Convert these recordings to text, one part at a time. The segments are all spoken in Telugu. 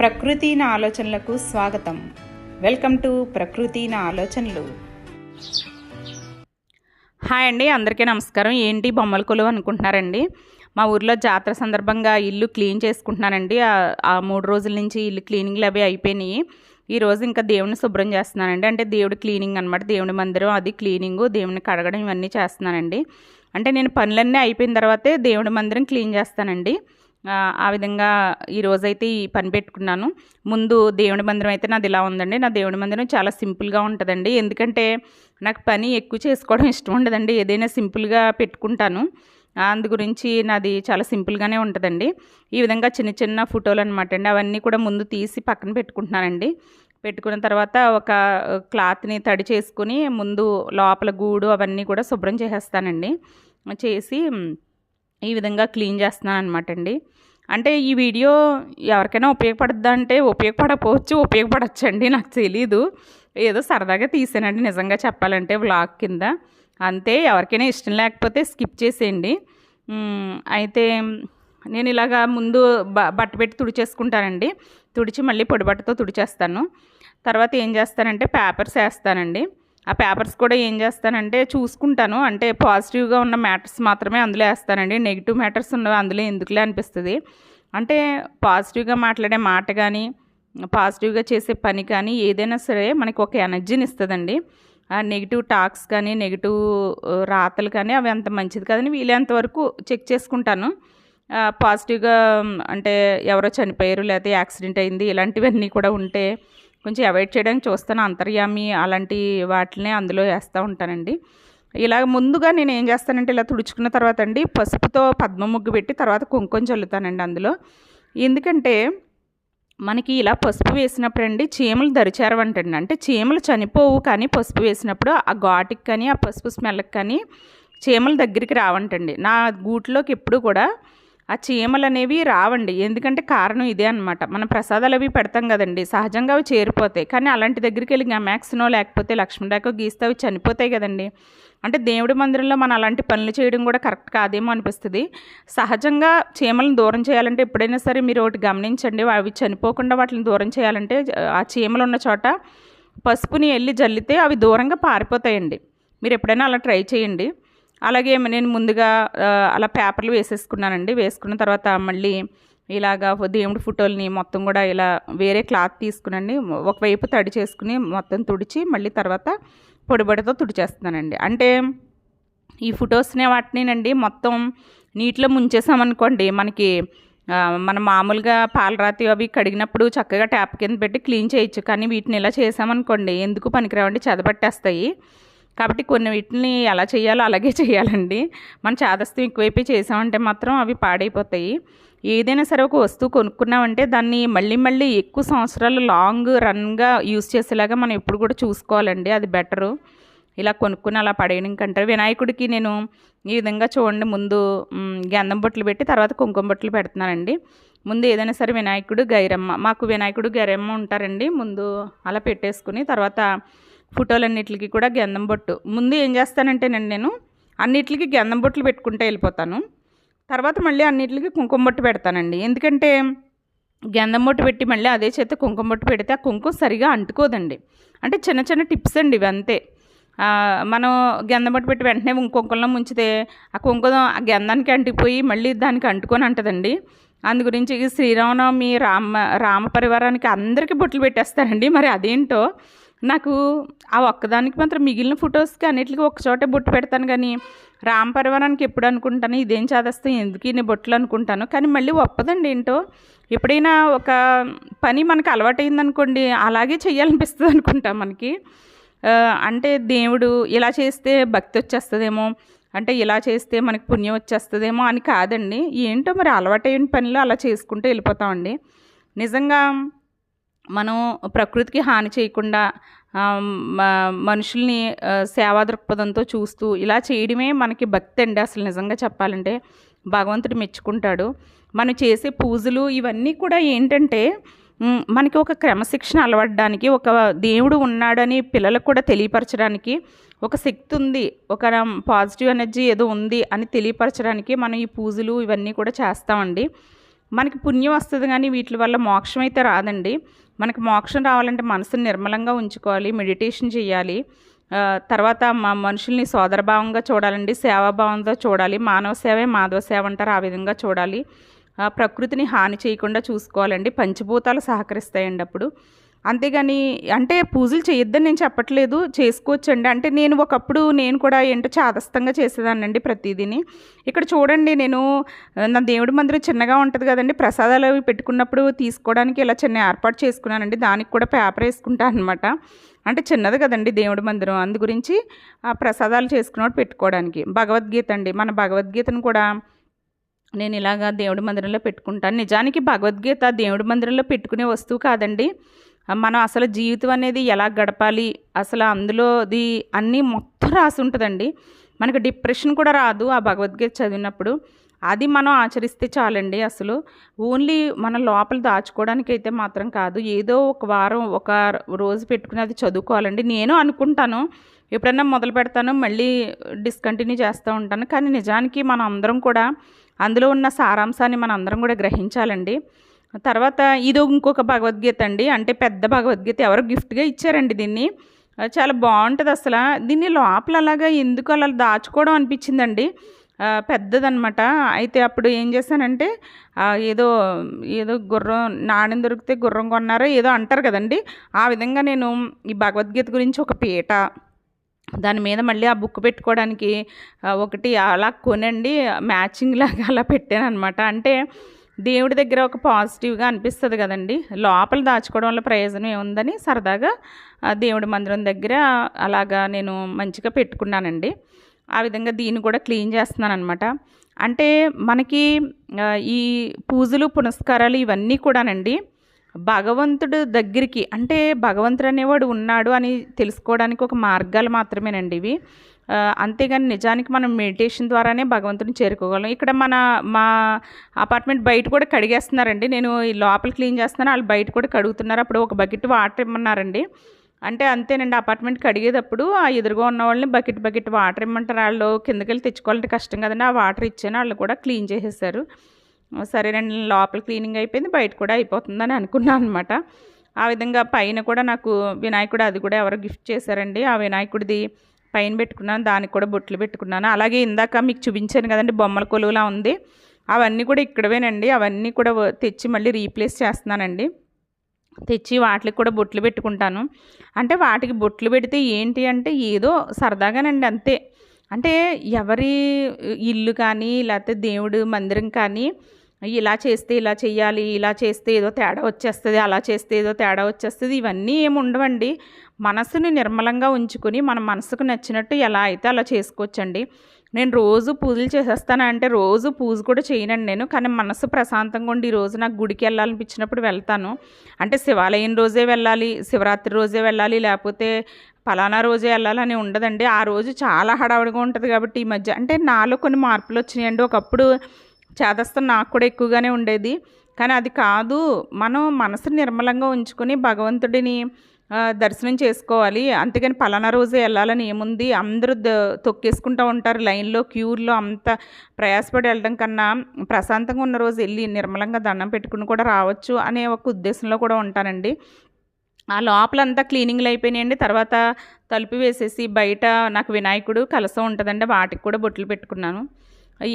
ప్రకృతి నా ఆలోచనలకు స్వాగతం. వెల్కమ్ టు ప్రకృతి నా ఆలోచనలు. హాయ్ అండి అందరికీ నమస్కారం. ఏంటి బొమ్మల కొలువు అనుకుంటున్నారండి? మా ఊర్లో జాతర సందర్భంగా ఇల్లు క్లీన్ చేసుకుంటున్నానండి. ఆ- మూడు రోజుల నుంచి ఇల్లు క్లీనింగ్లు అవి అయిపోయినాయి. ఈ రోజు ఇంకా దేవుని శుభ్రం చేస్తున్నానండి. అంటే దేవుడి క్లీనింగ్ అనమాట దేవుడి మందిరం అది క్లీనింగ్ దేవుని కడగడం ఇవన్నీ చేస్తున్నానండి. అంటే నేను పనులన్నీ అయిపోయిన తర్వాతే దేవుడి మందిరం క్లీన్ చేస్తానండి. ఆ, విధంగా ఈరోజైతే ఈ పని పెట్టుకున్నాను. ముందు దేవుడి మందిరం అయితే నాది ఇలా ఉందండి. నా దేవుడి మందిరం చాలా సింపుల్గా ఉంటుందండి. ఎందుకంటే నాకు పని ఎక్కువ చేసుకోవడం ఇష్టం ఉండదండి. ఏదైనా సింపుల్గా పెట్టుకుంటాను. అందు గురించి నాది చాలా సింపుల్గానే ఉంటుందండి. ఈ విధంగా చిన్న చిన్న ఫోటోలు అనమాట అండి. అవన్నీ కూడా ముందు తీసి పక్కన పెట్టుకుంటున్నానండి. పెట్టుకున్న తర్వాత ఒక క్లాత్ని తడి చేసుకుని ముందు లోపల గూడు అవన్నీ కూడా శుభ్రం చేసేస్తానండి. చేసి ఈ విధంగా క్లీన్ చేస్తున్నాను అనమాట అండి అంటే ఈ వీడియో ఎవరికైనా ఉపయోగపడుద్దా అంటే ఉపయోగపడకపోవచ్చు ఉపయోగపడచ్చు అండి నాకు తెలీదు. ఏదో సరదాగా తీసానండి నిజంగా చెప్పాలంటే వ్లాగ్ కింద. అంతే ఎవరికైనా ఇష్టం లేకపోతే స్కిప్ చేసేయండి. అయితే నేను ఇలాగా ముందు బ బట్ట పెట్టి తుడిచేసుకుంటానండి. తుడిచి మళ్ళీ పొడి బట్టతో తుడిచేస్తాను. తర్వాత ఏం చేస్తానంటే పేపర్స్ వేస్తానండి. ఆ పేపర్స్ కూడా ఏం చేస్తానంటే చూసుకుంటాను. అంటే పాజిటివ్గా ఉన్న మ్యాటర్స్ మాత్రమే అందులో వేస్తానండి. నెగిటివ్ మ్యాటర్స్ ఉన్నవి అందులో ఎందుకులే అనిపిస్తుంది. అంటే పాజిటివ్గా మాట్లాడే మాట కానీ పాజిటివ్గా చేసే పని కానీ ఏదైనా సరే మనకి ఒక ఎనర్జీని ఇస్తుందండి. ఆ నెగిటివ్ టాక్స్ కానీ నెగిటివ్ రాతలు కానీ అవి అంత మంచిది కాదని వీలైనంత వరకు చెక్ చేసుకుంటాను. పాజిటివ్గా అంటే ఎవరో చనిపోయారు లేకపోతే యాక్సిడెంట్ అయింది ఇలాంటివన్నీ కూడా ఉంటే కొంచెం అవాయిడ్ చేయడానికి చూస్తాను అంతర్యామి అలాంటి వాటిని అందులో వేస్తూ ఉంటానండి. ఇలా ముందుగా నేను ఏం చేస్తానంటే ఇలా తుడుచుకున్న తర్వాత అండి పసుపుతో పద్మ ముగ్గు పెట్టి తర్వాత కుంకుమ చల్లుతానండి అందులో. ఎందుకంటే మనకి ఇలా పసుపు వేసినప్పుడు అండి చీమలు దరిచేరవంటండి. అంటే చీమలు చనిపోవు కానీ పసుపు వేసినప్పుడు ఆ ఘాటుకి కానీ ఆ పసుపు స్మెల్కి కానీ చీమల దగ్గరికి రావంటండి. నా గూట్లోకి ఎప్పుడు కూడా ఆ చీమలు అనేవి రావండి. ఎందుకంటే కారణం ఇదే అనమాట మనం ప్రసాదాలు అవి పెడతాం కదండి. సహజంగా అవి చేరిపోతాయి. కానీ అలాంటి దగ్గరికి వెళ్ళి గమాక్స్నో లేకపోతే లక్ష్మణరేఖ గీస్తే అవి చనిపోతాయి కదండి. అంటే దేవుడి మందిరంలో మనం అలాంటి పనులు చేయడం కూడా కరెక్ట్ కాదేమో అనిపిస్తుంది. సహజంగా చీమలను దూరం చేయాలంటే ఎప్పుడైనా సరే మీరు ఒకటి గమనించండి. అవి చనిపోకుండా వాటిని దూరం చేయాలంటే ఆ చీమలు ఉన్న చోట పసుపుని వెళ్ళి జల్లితే అవి దూరంగా పారిపోతాయండి. మీరు ఎప్పుడైనా అలా ట్రై చేయండి. అలాగే నేను ముందుగా అలా పేపర్లు వేసేసుకున్నానండి. వేసుకున్న తర్వాత మళ్ళీ ఇలాగా దేవుడి ఫోటోల్ని మొత్తం కూడా ఇలా వేరే క్లాత్ తీసుకునండి. ఒకవైపు తడి చేసుకుని మొత్తం తుడిచి మళ్ళీ తర్వాత పొడిబడితో తుడిచేస్తున్నానండి. అంటే ఈ ఫొటోస్నే వాటినేనండి మొత్తం నీటిలో ముంచేసామనుకోండి మనకి మన మామూలుగా పాలరాతి అవి కడిగినప్పుడు చక్కగా ట్యాప్ కింద పెట్టి క్లీన్ చేయొచ్చు. కానీ వీటిని ఇలా చేసామనుకోండి ఎందుకు పనికిరావండి? చెదపట్టేస్తాయి. కాబట్టి కొన్ని వీటిని ఎలా చేయాలో అలాగే చేయాలండి. మన చేదస్తం ఎక్కువైపోయి చేసామంటే మాత్రం అవి పాడైపోతాయి. ఏదైనా సరే ఒక వస్తువు కొనుక్కున్నామంటే దాన్ని మళ్ళీ మళ్ళీ ఎక్కువ సంవత్సరాలు లాంగ్ రన్గా యూస్ చేసేలాగా మనం ఎప్పుడు కూడా చూసుకోవాలండి. అది బెటరు. ఇలా కొనుక్కుని అలా పడేయడం కంటే వినాయకుడికి నేను ఈ విధంగా చూడండి. ముందు గంధం బొట్లు పెట్టి తర్వాత కుంకుమ బొట్లు పెడుతున్నానండి. ముందు ఏదైనా సరే వినాయకుడు గైరమ్మ. మాకు వినాయకుడు గైరమ్మ ఉంటారండి. ముందు అలా పెట్టేసుకుని తర్వాత ఫోటోలన్నిటికి కూడా గంధం బొట్టు. ముందు ఏం చేస్తానంటేనండి నేను అన్నిటికి గంధం బొట్లు పెట్టుకుంటే వెళ్ళిపోతాను. తర్వాత మళ్ళీ అన్నిటికి కుంకుమ బొట్టు పెడతానండి. ఎందుకంటే గంధం బొట్టు పెట్టి మళ్ళీ అదే చేత కుంకుమ బొట్టు పెడితే ఆ కుంకుమ సరిగా అంటుకోదండి. అంటే చిన్న చిన్న టిప్స్ అండి ఇవి అంతే. మనం గంధం బొట్టు పెట్టి వెంటనే కుంకుమలో ముంచితే ఆ కుంకుమ ఆ గంధానికి అంటిపోయి మళ్ళీ దానికి అంటుకొని అంటదండి. అందు గురించి శ్రీరామనవమి రామ రామ పరివారానికి అందరికీ బొట్లు పెట్టేస్తారండి. మరి అదేంటో నాకు ఆ ఒక్కదానికి మాత్రం మిగిలిన ఫొటోస్కి అన్నిటికీ ఒకచోటే బొట్టు పెడతాను కానీ రామ పరివారానికి ఎప్పుడు అనుకుంటాను ఇదేం చేదస్తాం ఎందుకు ఇన్ని బొట్లు అనుకుంటాను? కానీ మళ్ళీ ఒప్పదండి ఏంటో? ఎప్పుడైనా ఒక పని మనకు అలవాటైందనుకోండి అలాగే చేయాలనిపిస్తుంది అనుకుంటాం మనకి. అంటే దేవుడు ఇలా చేస్తే భక్తి వచ్చేస్తుందేమో? అంటే ఇలా చేస్తే మనకి పుణ్యం వచ్చేస్తుందేమో అని కాదండి. ఏంటో మరి అలవాటైన పనులు అలా చేసుకుంటూ వెళ్ళిపోతామండి. నిజంగా మనం ప్రకృతికి హాని చేయకుండా మనుషుల్ని సేవా దృక్పథంతో చూస్తూ ఇలా చేయడమే మనకి భక్తి అండి. అసలు నిజంగా చెప్పాలంటే భగవంతుడు మెచ్చుకుంటాడు. మనం చేసే పూజలు ఇవన్నీ కూడా ఏంటంటే మనకి ఒక క్రమశిక్షణ అలవడడానికి ఒక దేవుడు ఉన్నాడని పిల్లలకు కూడా తెలియపరచడానికి ఒక శక్తి ఉంది. ఒక పాజిటివ్ ఎనర్జీ ఏదో ఉంది అని తెలియపరచడానికి మనం ఈ పూజలు ఇవన్నీ కూడా చేస్తామండి. మనకి పుణ్యం వస్తుంది కానీ వీటి వల్ల మోక్షం అయితే రాదండి. మనకి మోక్షం రావాలంటే మనసుని నిర్మలంగా ఉంచుకోవాలి మెడిటేషన్ చేయాలి. తర్వాత మా మనుషుల్ని సోదరభావంగా చూడాలండి సేవాభావంతో చూడాలి. మానవ సేవే మాధవ సేవ అంటారు ఆ విధంగా చూడాలి. ప్రకృతిని హాని చేయకుండా చూసుకోవాలండి. పంచభూతాలు సహకరిస్తాయండి అప్పుడు. అంతేగాని అంటే పూజలు చేయొద్దని నేను చెప్పట్లేదు చేసుకోవచ్చండి. అంటే నేను ఒకప్పుడు నేను కూడా ఏంటో చాదస్తంగా చేసేదానండి ప్రతిదీని. ఇక్కడ చూడండి నేను నా దేవుడి మందిరం చిన్నగా ఉంటుంది కదండి. ప్రసాదాలు అవి పెట్టుకున్నప్పుడు తీసుకోవడానికి ఇలా చిన్న ఏర్పాటు చేసుకున్నానండి. దానికి కూడా పేపర్ వేసుకుంటాను అనమాట అంటే చిన్నది కదండి దేవుడి మందిరం. అందు గురించి ఆ ప్రసాదాలు చేసుకున్నప్పుడు పెట్టుకోవడానికి. భగవద్గీత అండి. మన భగవద్గీతను కూడా నేను ఇలాగా దేవుడి మందిరంలో పెట్టుకుంటాను. నిజానికి భగవద్గీత దేవుడి మందిరంలో పెట్టుకునే వస్తువు కాదండి. మనం అసలు జీవితం అనేది ఎలా గడపాలి? అసలు అందులోది అన్నీ మొత్తం రాసి ఉంటుందండి. మనకు డిప్రెషన్ కూడా రాదు ఆ భగవద్గీత చదివినప్పుడు. అది మనం ఆచరిస్తే చాలండి అసలు. ఓన్లీ మన లోపల దాచుకోవడానికి అయితే మాత్రం కాదు. ఏదో ఒక వారం ఒక రోజు పెట్టుకుని అది చదువుకోవాలండి. నేను అనుకుంటాను. ఎప్పుడన్నా మొదలు పెడతాను మళ్ళీ డిస్కంటిన్యూ చేస్తూ ఉంటాను. కానీ నిజానికి మనం అందరం కూడా అందులో ఉన్న సారాంశాన్ని మనం అందరం కూడా గ్రహించాలండి. తర్వాత ఇది ఇంకొక భగవద్గీత అండి. అంటే పెద్ద భగవద్గీత. ఎవరు గిఫ్ట్గా ఇచ్చారండి దీన్ని. చాలా బాగుంటుంది అసలు. దీన్ని లోపల అలాగా ఎందుకు అలా దాచుకోవడం అనిపించిందండి. పెద్దదనమాట అయితే అప్పుడు ఏం చేశానంటే ఏదో ఏదో గుర్రం నాణ్యం దొరికితే గుర్రం కొన్నారో ఏదో అంటారు కదండి. ఆ విధంగా నేను ఈ భగవద్గీత గురించి ఒక పీట దాని మీద మళ్ళీ ఆ బుక్ పెట్టుకోవడానికి ఒకటి అలా కొనండి. మ్యాచింగ్ లాగా అలా పెట్టాను అనమాట అంటే దేవుడి దగ్గర ఒక పాజిటివ్గా అనిపిస్తుంది కదండి. లోపల దాచుకోవడం వల్ల ప్రయోజనం ఏముందని సరదాగా ఆ దేవుడి మందిరం దగ్గర అలాగా నేను మంచిగా పెట్టుకున్నానండి. ఆ విధంగా దీన్ని కూడా క్లీన్ చేస్తున్నాను అనమాట అంటే మనకి ఈ పూజలు పునస్కారాలు ఇవన్నీ కూడానండి భగవంతుడు దగ్గరికి అంటే భగవంతుడు అనేవాడు ఉన్నాడు అని తెలుసుకోవడానికి ఒక మార్గాలు మాత్రమేనండి ఇవి. అంతేగాని నిజానికి మనం మెడిటేషన్ ద్వారానే భగవంతుని చేరుకోగలం. ఇక్కడ మన మా అపార్ట్మెంట్ బయట కూడా కడిగేస్తున్నారండి. నేను ఈ లోపల క్లీన్ చేస్తున్నాను వాళ్ళు బయట కూడా కడుగుతున్నారు. అప్పుడు ఒక బకెట్ వాటర్ ఇమ్మన్నారండి. అంటే అంతేనండి అపార్ట్మెంట్ కడిగేటప్పుడు ఆ ఎదురుగా ఉన్న వాళ్ళని బకెట్ బకెట్ వాటర్ ఇమ్మంటారు. వాళ్ళు కిందకి వెళ్ళి తెచ్చుకోవాలంటే కష్టం కదండి. ఆ వాటర్ ఇచ్చాను వాళ్ళు కూడా క్లీన్ చేసేసారు. సరేనండి లోపల క్లీనింగ్ అయిపోయింది బయట కూడా అయిపోతుందని అనుకున్నాను అనమాట ఆ విధంగా పైన కూడా నాకు వినాయకుడు అది కూడా ఎవరో గిఫ్ట్ చేశారండి. ఆ వినాయకుడిది పైన పెట్టుకున్నాను దానికి కూడా బొట్లు పెట్టుకున్నాను. అలాగే ఇందాక మీకు చూపించాను కదండి బొమ్మల కొలువులా ఉంది. అవన్నీ కూడా ఇక్కడవేనండి. అవన్నీ కూడా తెచ్చి మళ్ళీ రీప్లేస్ చేస్తున్నానండి. తెచ్చి వాటికి కూడా బొట్లు పెట్టుకుంటాను. అంటే వాటికి బొట్లు పెడితే ఏంటి అంటే ఏదో సరదాగానండి అంతే. అంటే ఎవరి ఇల్లు కానీ లేకపోతే దేవుడు మందిరం కానీ ఇలా చేస్తే ఇలా చేయాలి ఇలా చేస్తే ఏదో తేడా వచ్చేస్తుంది అలా చేస్తే ఏదో తేడా వచ్చేస్తుంది ఇవన్నీ ఏమి ఉండవండి. మనసుని నిర్మలంగా ఉంచుకుని మన మనసుకు నచ్చినట్టు ఎలా అయితే అలా చేసుకోవచ్చండి. నేను రోజు పూజలు చేసేస్తాను అంటే రోజు పూజ కూడా చేయనండి నేను కానీ మనసు ప్రశాంతంగా ఉండి ఈరోజు నాకు గుడికి వెళ్ళాలనిపించినప్పుడు వెళ్తాను. అంటే శివాలయం రోజే వెళ్ళాలి శివరాత్రి రోజే వెళ్ళాలి లేకపోతే ఫలానా రోజే వెళ్ళాలని ఉండదండి. ఆ రోజు చాలా హడావుడిగా ఉంటుంది కాబట్టి ఈ మధ్య అంటే నాలో కొన్ని మార్పులు వచ్చినాయండి. ఒకప్పుడు చేదస్తం నాకు కూడా ఎక్కువగానే ఉండేది. కానీ అది కాదు మనం మనసు నిర్మలంగా ఉంచుకొని భగవంతుడిని దర్శనం చేసుకోవాలి. అంతేగాని పలానా రోజే వెళ్ళాలని ఏముంది? అందరూ ద తొక్కేసుకుంటూ ఉంటారు. లైన్లో క్యూర్లో అంత ప్రయాసపడి వెళ్ళడం కన్నా ప్రశాంతంగా ఉన్న రోజు వెళ్ళి నిర్మలంగా దండం పెట్టుకుని కూడా రావచ్చు అనే ఒక ఉద్దేశంలో కూడా ఉంటానండి. ఆ లోపలంతా క్లీనింగ్లు అయిపోయినాయండి. తర్వాత తలుపు వేసేసి బయట నాకు వినాయకుడు కలసం ఉంటుందండి. వాటికి కూడా బొట్లు పెట్టుకున్నాను.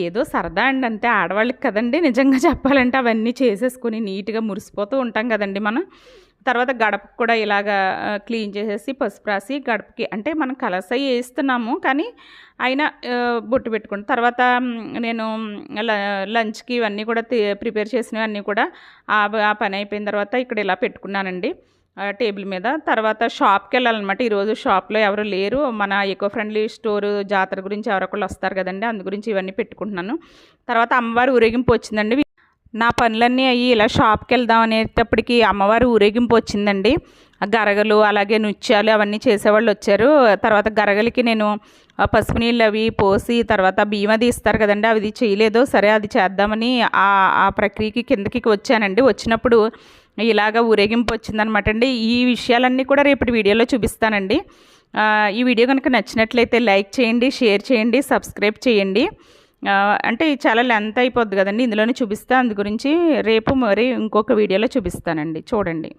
ఏదో సరదా అండి అంతే. ఆడవాళ్ళకి కదండి నిజంగా చెప్పాలంటే అవన్నీ చేసేసుకొని నీట్గా మురిసిపోతూ ఉంటాం కదండి మనం. తర్వాత గడపకు కూడా ఇలాగా క్లీన్ చేసేసి పసుపు రాసి గడపకి అంటే మనం కలస వేస్తున్నాము కానీ అయినా బొట్టు పెట్టుకుని తర్వాత నేను ల- లంచ్కి ఇవన్నీ కూడా ప్రిపేర్ చేసినవన్నీ కూడా ఆ పని అయిపోయిన తర్వాత ఇక్కడ ఇలా పెట్టుకున్నానండి. టేబుల్ మీద. తర్వాత షాప్కి వెళ్ళాలన్నమాట ఈరోజు షాప్లో ఎవరు లేరు. మన ఎకో ఫ్రెండ్లీ స్టోర్ జాతర గురించి ఎవరొకళ్ళు వస్తారు కదండి అందు గురించి ఇవన్నీ పెట్టుకుంటున్నాను. తర్వాత అమ్మవారి ఊరేగింపు వచ్చిందండి. నా పనులన్నీ అయ్యి ఇలా షాప్కి వెళ్దాం అనేటప్పటికి అమ్మవారి ఊరేగింపు వచ్చిందండి. గరగలు అలాగే నృత్యాలు అవన్నీ చేసేవాళ్ళు వచ్చారు. తర్వాత గరగలకి నేను పసుపు నీళ్ళు అవి పోసి తర్వాత బియ్యం అది ఇస్తారు కదండి అవి చేయలేదు సరే అది చేద్దామని ఆ ఆ ప్రక్రియకి కిందకి వచ్చానండి. వచ్చినప్పుడు ఇలాగ ఊరేగింపు వచ్చిందనమాట అండి. ఈ విషయాలన్నీ కూడా రేపటి వీడియోలో చూపిస్తానండి. ఈ వీడియో కనుక నచ్చినట్లయితే లైక్ చేయండి షేర్ చేయండి సబ్స్క్రైబ్ చేయండి. అంటే చాలా లెంత్ అయిపోద్ది కదండి ఇందులోనే చూపిస్తే. అందు గురించి రేపు మరి ఇంకొక వీడియోలో చూపిస్తానండి. చూడండి.